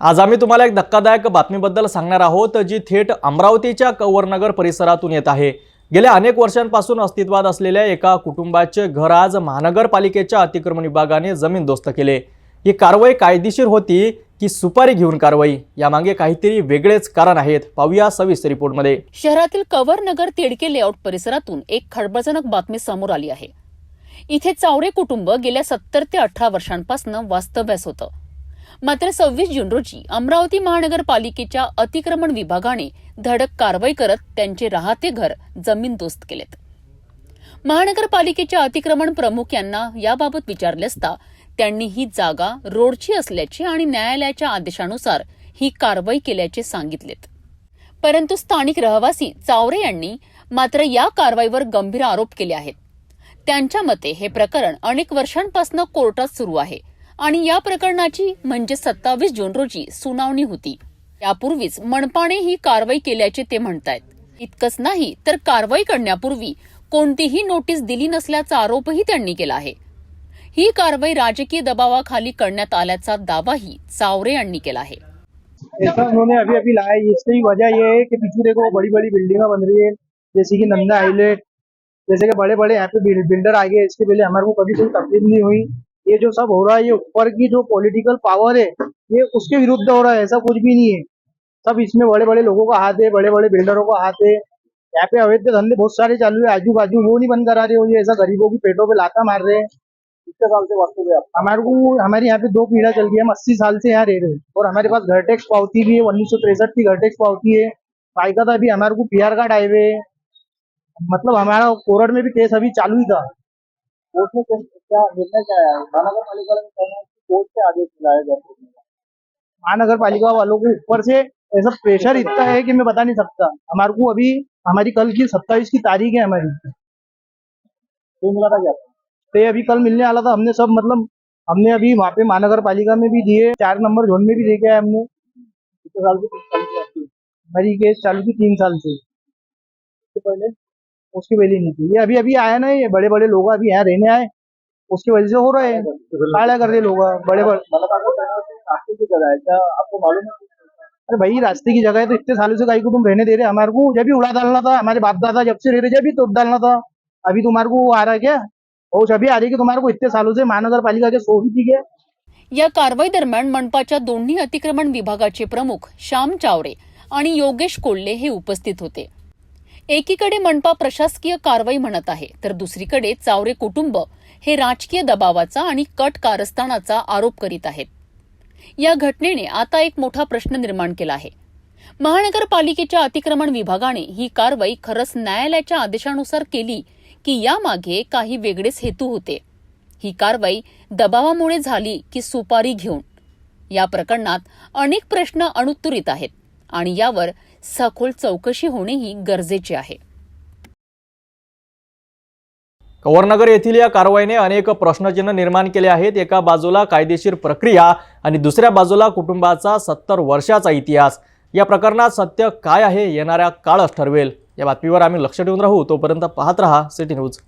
आज आम्ही तुम्हाला एक धक्कादायक बातमीबद्दल सांगणार आहोत जी थेट अमरावतीच्या कौवरनगर परिसरातून येत आहे. गेल्या अनेक वर्षांपासून अस्तित्वात असलेल्या एका कुटुंबाचे घर आज महानगरपालिकेच्या अतिक्रमण विभागाने जमीनदोस्त केले. ही कारवाई कायदेशीर होती की सुपारी घेऊन कारवाई? यामागे काहीतरी वेगळेच कारण आहेत. पाहूया सविस्तर रिपोर्टमध्ये. शहरातील कवरनगर तेडके लेआउट परिसरातून एक खळबळजनक बातमी समोर आली आहे. इथे चावरे कुटुंब गेल्या सत्तर ते अठरा वर्षांपासून वास्तव्यास होतं. मात्र सव्वीस जून रोजी अमरावती महानगरपालिकेच्या अतिक्रमण विभागाने धडक कारवाई करत त्यांचे राहते घर जमीनदोस्त केलेत. महानगरपालिकेच्या अतिक्रमण प्रमुख यांना याबाबत विचारले असता त्यांनी ही जागा रोडची असल्याची आणि न्यायालयाच्या आदेशानुसार ही कारवाई केल्याचे सांगितलेत. परंतु स्थानिक रहिवासी चावरे यांनी मात्र या कारवाईवर गंभीर आरोप केले आहेत. त्यांच्या मते हे प्रकरण अनेक वर्षांपासून कोर्टात सुरू आहे. आणि या प्रकरणाची म्हणजे सत्तावीस जून रोजी सुनावणी होती. यापूर्वीच मनपाने ही कारवाई केल्याचे ते म्हणतायत. इतकंच नाही तर कारवाई करण्यापूर्वी कोणतीही नोटीस दिली नसल्याचा आरोपही त्यांनी केला आहे. ही कारवाई राजकीय दबावाखाली करण्यात आल्याचा दावाही चावरे यांनी केला आहे. ऐसा उन्होंने अभी अभी लाया है। इसकी वजह ये है कि पीछे देखो बड़ी बड़ी बिल्डिंग बन रही है। जैसे कि नंदा आइलेट जैसे कि बड़े बड़े यहाँ पे बिल्डर आ गए। इसके पहले हमारे को कभी कोई तकलीफ नहीं हुई। ये जो सब हो रहा है ये ऊपर की जो पॉलिटिकल पावर है ये उसके विरुद्ध हो रहा है ऐसा कुछ भी नहीं है। सब इसमें बड़े बड़े लोगों का हाथ है बड़े बड़े बिल्डरों का हाथ है। यहाँ पे अवैध धंधे बहुत सारे चालू है आजू बाजू वो नहीं बंद करा रहे हो ये ऐसा गरीबों की पेटों पे लाता मार रहे हैं। कितने साल से वास्तव में हमारे को हमारे यहाँ पे दो पीढ़ा चल गई हम अस्सी साल से यहाँ रह रहे हैं। और हमारे पास घर टैक्स पावती भी है उन्नीस सौ तिरसठ की घर टैक्स पावती है। बाइका अभी हमारे को पी आर कार्ड आए हुए हैं। मतलब हमारा कोर्ट में भी केस अभी चालू ही था। कोर्ट में क्या निर्णय क्या है? महानगर पालिका ने कहना है कि कोर्ट से आदेश दिलाया गया महानगर पालिका वालों को ऊपर से ऐसा प्रेशर इतना है कि मैं बता नहीं सकता। हमारे को अभी हमारी कल की सत्ताईस की तारीख है हमारी। ये मिला था क्या? तो अभी कल मिलने वाला था। हमने सब मतलब हमने अभी वहाँ पे महानगर पालिका में भी दिए चार नंबर जोन में भी देके आए हमने। कितने साल से? हमारी केस चालू थी तीन साल से। पहले? उसकी वैल्यू नहीं थी। ये अभी अभी आया ना ये बड़े बड़े लोग अभी यहाँ रहने आए। उसकी वजह से हो रहा है। काला कर रहे लोग बड़े बड़े रास्ते की जगह है क्या आपको मालूम है अरे भाई रास्ते की जगह है तो इतने सालों से गाय को तुम रहने दे रहे हो। हमारे को जब भी उड़ा डालना था हमारे बाप दादा जब से रह रहे जब भी तोड़ डालना था। अभी तुम्हारे को आ रहा है क्या? और अभी आ रही है कि तुम्हारे को इतने सालों से महानगर पालिका के सो भी थी क्या या कारवाई दरम्यान मनपाच्या दोन्ही अतिक्रमण विभागाचे प्रमुख श्याम चावरे आणि योगेश कोल्हे हे उपस्थित होते. एकीकडे मनपा प्रशासकीय कारवाई म्हणत आहे तर दुसरीकडे चावरे कुटुंब हे राजकीय दबावाचा आणि कट कारस्थानाचा आरोप करीत आहेत. या घटनेने आता एक मोठा प्रश्न निर्माण केला आहे. महानगरपालिकेच्या अतिक्रमण विभागाने ही कारवाई खरंच न्यायालयाच्या आदेशानुसार केली की यामागे काही वेगळेच हेतू होते. ही कारवाई दबावामुळे झाली की सुपारी घेऊन. या प्रकरणात अनेक प्रश्न अनुत्तरित आहेत आणि यावर सखोल चौकशी होणेही गरजेचे आहे. कवरनगर येथील या कारवाईने अनेक प्रश्नचिन्ह निर्माण केले आहेत. एका बाजूला कायदेशीर प्रक्रिया आणि दुसऱ्या बाजूला कुटुंबाचा सत्तर वर्षाचा इतिहास. या प्रकरणात सत्य काय आहे येणाऱ्या काळच ठरवेल. या बातमीवर आम्ही लक्ष ठेवून राहू. तोपर्यंत पाहत रहा सिटी न्यूज.